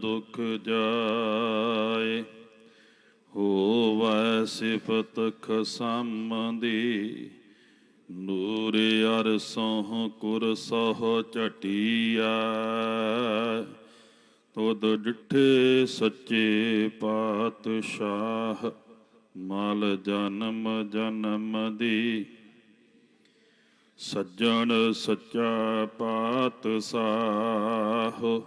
ਦੁਖ ਜਾਏ, ਹੋਵੈ ਸਿਫਤ ਖਸਮ ਦੀ ਨੂਰ ਯਾਰ ਸੋਹ ਕੁਰ ਕੁਰਸੋਂ ਚਟਿਆ ਤੁਧ ਡਿਠੇ ਸੱਚੇ ਪਾਤਸ਼ਾਹ, ਮਲ ਜਨਮ ਜਨਮ ਦੀ। ਸੱਜਣ ਸੱਚਾ ਪਾਤ ਸਾਹੋ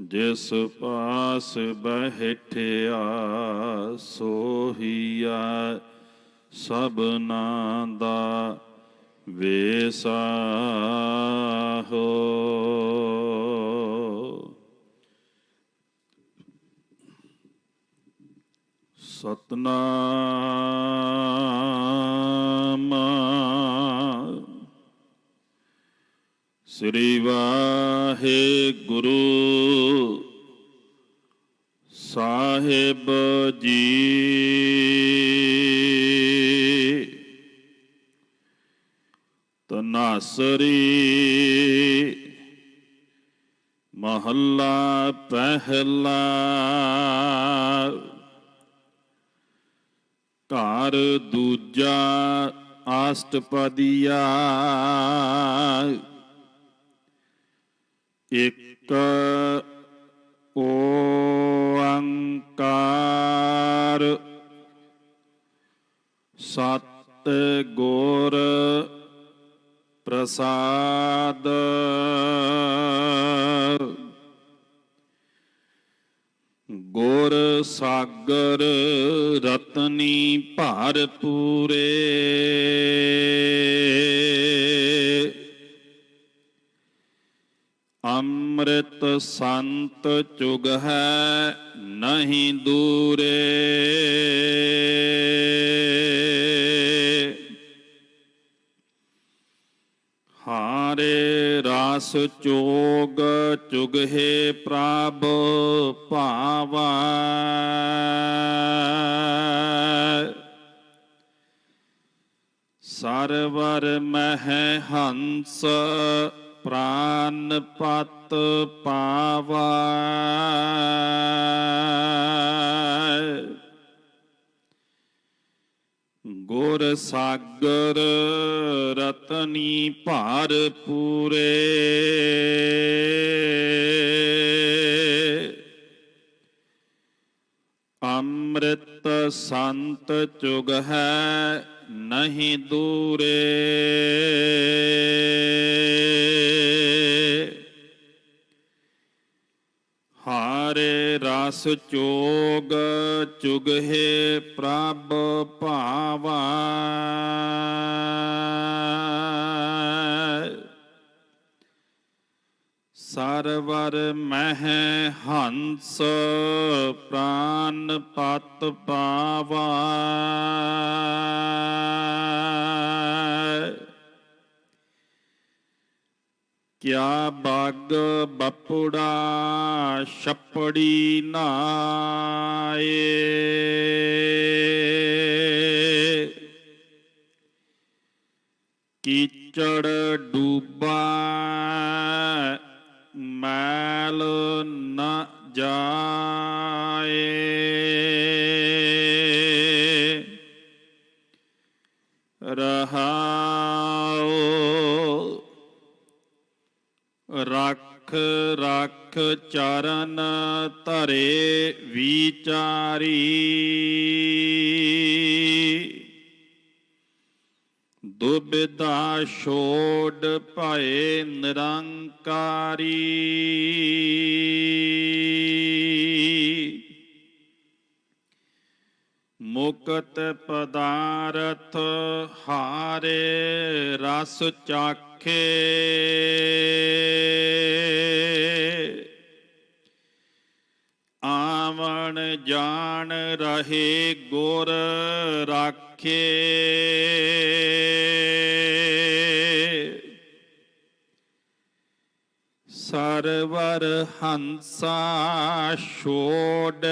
ਜਿਸ ਪਾਸ ਬਹਿਠਿਆ ਸੋਹੀਆ ਸਭਨਾ ਦਾ ਵੇਸਾਹੋ। ਸਤਨਾਮ ਸ੍ਰੀ ਵਾਹਿਗੁਰੂ। ਸਾਹਿਬ ਜੀ। ਤਨਾਸਰੀ ਮਹੱਲਾ ਪਹਿਲਾ। ਘਰ ਦੂਜਾ ਆਸਟਪਦੀਆ। ਇੱਕ ਓੰਕਾਰ ਸਤ ਗੁਰ ਪ੍ਰਸਾਦ ਗੁਰ ਸਾਗਰ ਰਤਨੀ ਭਾਰ ਪੂਰੇ ਅੰਮ੍ਰਿਤ ਸੰਤ ਚੁਗ ਹੈ ਨਹੀਂ ਦੂਰੇ। ਹਾਰੇ ਰਾਸ ਚੋਗ ਚੁਗਹਿ ਪ੍ਰਭ ਭਾਵਾ। ਸਰਵਰ ਮਹਿ ਹੰਸ ਪ੍ਰਾਨ ਪਤ ਪਾਵਾ। ਗੁਰ ਸਾਗਰ ਰਤਨੀ ਭਾਰ ਪੂਰੇ। ਅੰਮ੍ਰਿਤ ਸੰਤ ਚੁਗ ਹੈ ਨਹੀਂ ਦੂਰੇ। ਹਾਰੇ ਰਸ ਚੋਗ ਚੁਗਹੇ ਪ੍ਰਭ ਭਾਵਾ। ਸਰਵਰ ਮਹਿ ਹੰਸ ਪ੍ਰਾਨ ਪਤ ਪਾਵਾ। ਕਿਆ ਬਾਗ ਬਪੁੜਾ ਛਪੜੀ ਨਾਏ। ਕੀਚੜ ਡੂਬਾ ਮੈਲ ਨ ਜਾਏ। ਰਹਾਉ ਰੱਖ ਰੱਖ ਚਰਨ ਧਰੇ ਵਿਚਾਰੀ। ਦੁਬਿਧਾ ਛੋੜ ਭਏ ਨਿਰੰਕਾਰੀ। ਮੁਕਤ ਪਦਾਰਥ ਹਾਰੇ ਰਸ ਚਾਖੇ। ਆਵਣ ਜਾਣ ਰਹੇ ਗੁਰ ਰਾਖੇ। ਸਰਵਰ ਹੰਸਾ ਛੋੜ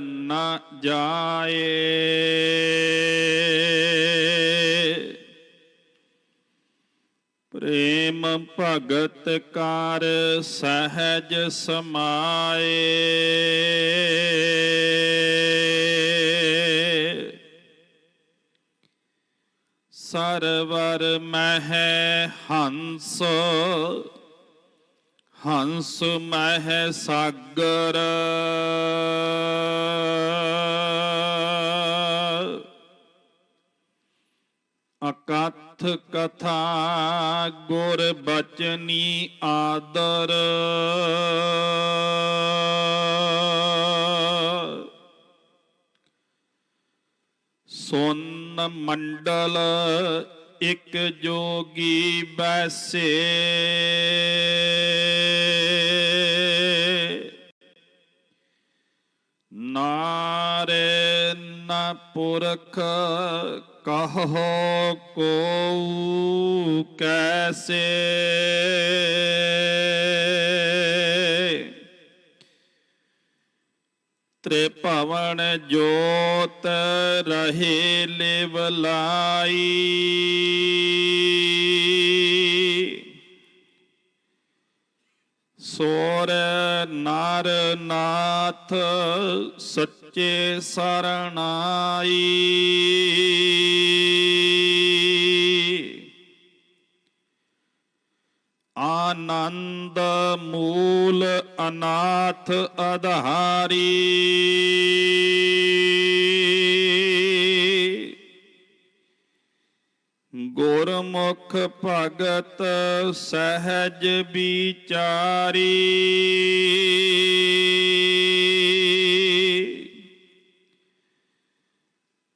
ਨ ਜਾਏ। ਪ੍ਰੇਮ ਭਗਤ ਕਰ ਸਹਿਜ ਸਮਾਏ। ਸਰਵਰ ਮਹਿ ਹੰਸ ਹੰਸ ਮਹਿ ਸਾਗਰ। ਅਕਥ ਕਥਾ ਗੁਰ ਬਚਨੀ ਆਦਰ। ਸੁਨ ਮੰਡਲ ਇਕ ਜੋਗੀ ਬੈਸੇ। ਨਾਰੇ ਨ ਪੁਰਖ ਕਹੋ ਕੋ ਕੈਸੇ ਤ੍ਰਿਭਵਨ ਜੋਤ ਰਹੇ ਲਿਵਲਾਈ ਸੋਰ ਨਰ ਨਾਥ ਸੱਚੇ ਸਰਣਾਈ। ਆਨੰਦ ਮੂਲ ਅਨਾਥ ਅਧਾਰੀ। ਗੁਰਮੁਖ ਭਗਤ ਸਹਿਜ ਵਿਚਾਰੀ।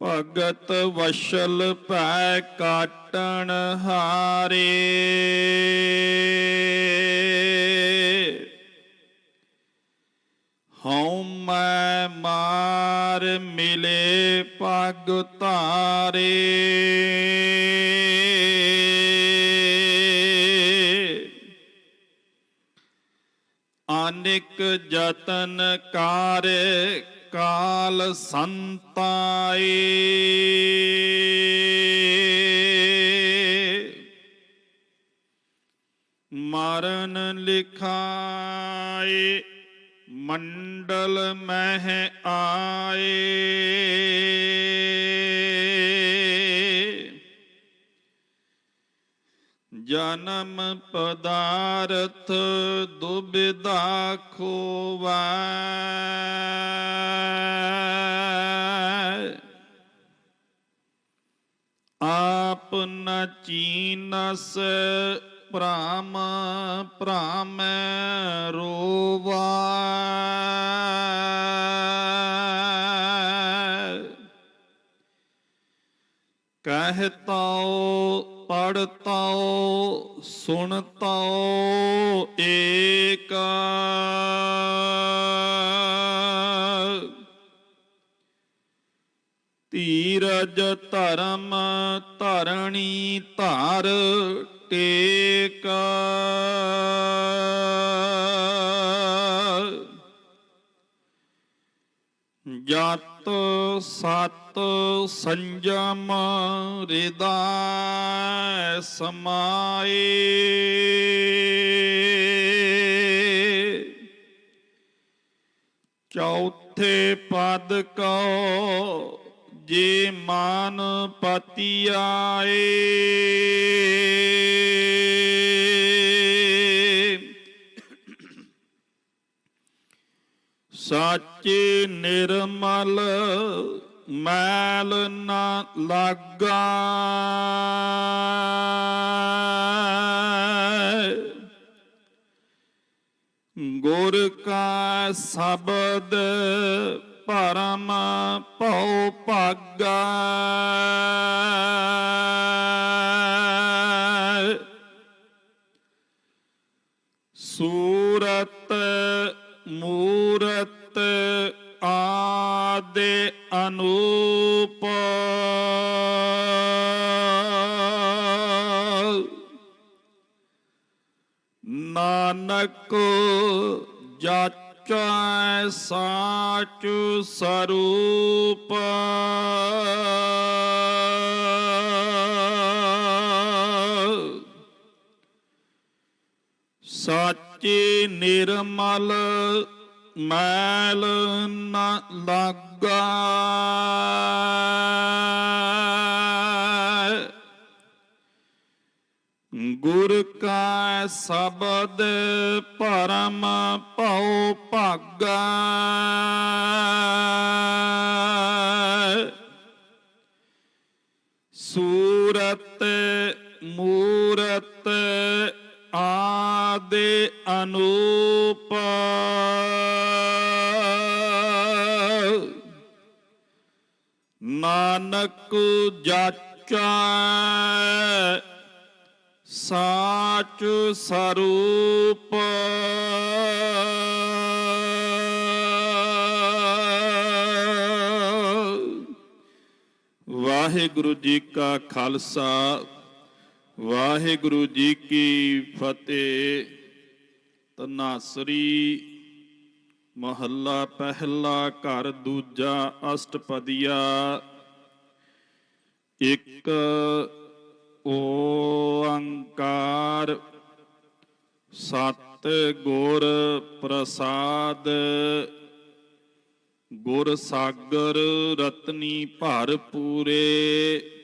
ਭਗਤ ਵਸ਼ਲ ਭੈ ਕਾਟਣ ਹਾਰੇ। ਹਉ ਮੈਂ ਮਾਰ ਮਿਲੇ ਪਗ ਧਾਰੇ। ਅਨੇਕ ਜਤਨ ਕਾਰ ਕਾਲ ਸੰਤਾਏ। ਮਰਨ ਲਿਖਾਏ ਮੰਡਲ ਮਹਿ ਆਏ। ਜਨਮ ਪਦਾਰਥ ਦੁਬਿਧਾ ਖੋਵੈ। ਆਪ ਨ ਚੀਨਸ ਭ੍ਰਮ ਭ੍ਰਮ ਰੋਵਾ। ਕਹਤਾਓ ਪੜਤਾਓ ਸੁਣਤਾਓ ਏਕ। ਧੀਰਜ ਧਰਮ ਧਰਣੀ ਧਰ ਟੇਕ। ਜਤ ਸਤ ਸੰਜਮ ਹਿਰਦਾ ਸਮਾਏ। ਚੌਥੇ ਪਦ ਕਉ ਜੇ ਮਾਨ ਪਤੀ ਆਏ ਸਾਚੇ ਨਿਰਮਲ ਮੈਲ ਨਾ ਲਾਗਾ ਗੁਰ ਕਾ ਸ਼ਬਦ ਪਰਮ ਭਉ ਭਾਗਾ ਸੂਰਤ ਮੂਰਤ ਆਦੇ ਅਨੂਪ। ਨਾਨਕ ਜਾਚੈ ਸਾਚ ਸਰੂਪ। ਸਾਚੇ ਨਿਰਮਲ ਮੈਲ ਨ ਲਾਗਾ। ਗੁਰ ਕਾ ਸ਼ਬਦ ਪਰਮ ਭਉ ਭਾਗਾ। ਸੂਰਤ ਮੂਰਤ ਆ ਦੇ ਅਨੂਪ। ਨਾਨਕ ਜਾਚੈ ਸਾਚ ਸਰੂਪ। ਵਾਹਿਗੁਰੂ ਜੀ ਕਾ ਖਾਲਸਾ ਵਾਹਿਗੁਰੂ ਜੀ ਕੀ ਫਤਿਹ। ਤਨਾਸਰੀ ਮਹੱਲਾ ਪਹਿਲਾ ਘਰ ਦੂਜਾ ਅਸ਼ਟਪਦੀਆ। ਇੱਕ ਓੰਕਾਰ ਸਤ ਗੁਰ ਪ੍ਰਸਾਦ। ਗੁਰ ਸਾਗਰ ਰਤਨੀ ਭਰ ਪੂਰੇ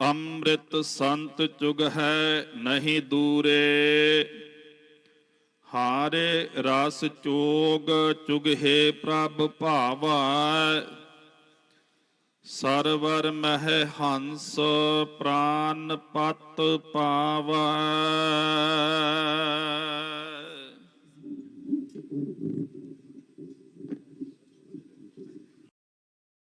ਅੰਮ੍ਰਿਤ ਸੰਤ ਚੁਗ ਹੈ ਨਹੀਂ ਦੂਰੇ। ਹਾਰੇ ਰਸ ਚੋਗ ਚੁਗਹਿ ਪ੍ਰਭ ਭਾਵਾ। ਸਰਵਰ ਮਹਿ ਹੰਸ ਪ੍ਰਾਨ ਪਤ ਪਾਵੈ।